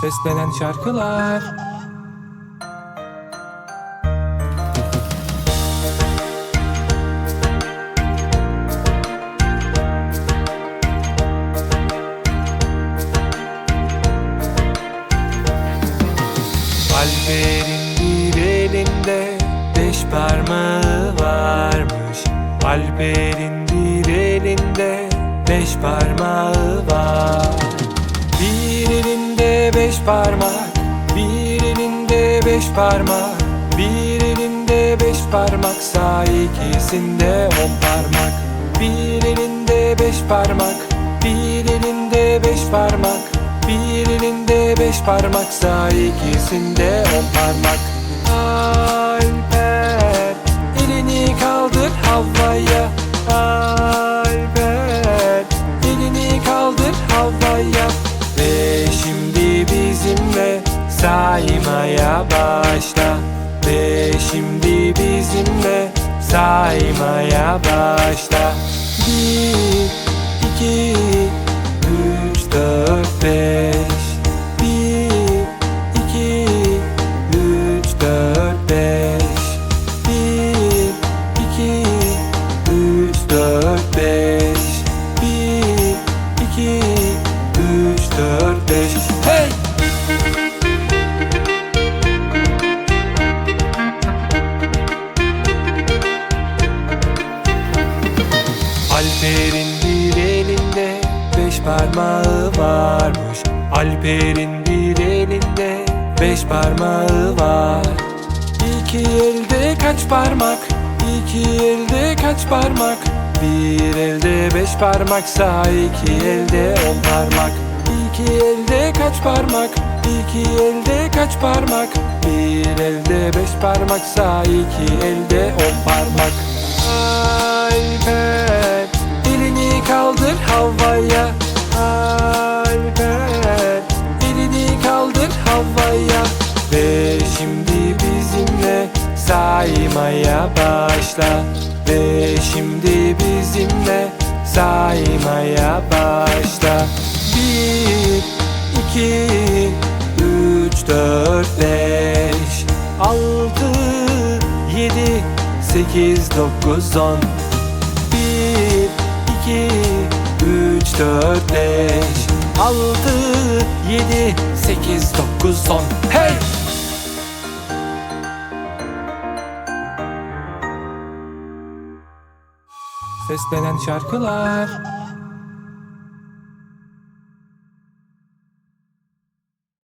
Seslenen şarkılar. Alper'in bir elinde beş parmağı varmış. Alper'in bir elinde beş parmağı var parmak. Bir elinde beş parmak. Bir elinde beş parmaksa ikisinde on parmak. Bir elinde beş parmak. Bir elinde beş parmak. Bir elinde beş parmaksa ikisinde on parmak. Alper saymaya başla. Ve şimdi bizimle saymaya başla. Bir, iki, Alper'in bir elinde beş parmağı varmış. Alper'in bir elinde beş parmağı var. İki elde kaç parmak İki elde kaç parmak? Bir elde beş parmaksa iki elde on parmak. İki elde kaç parmak İki elde kaç parmak? Bir elde beş parmaksa iki elde on parmak. Alper saymaya başla Ve şimdi bizimle saymaya başla Bir, iki, üç, dört, beş, altı, yedi, sekiz, dokuz, on. Bir, iki, üç, dört, beş, altı, yedi, sekiz, dokuz, on. Hey! Seslenen şarkılar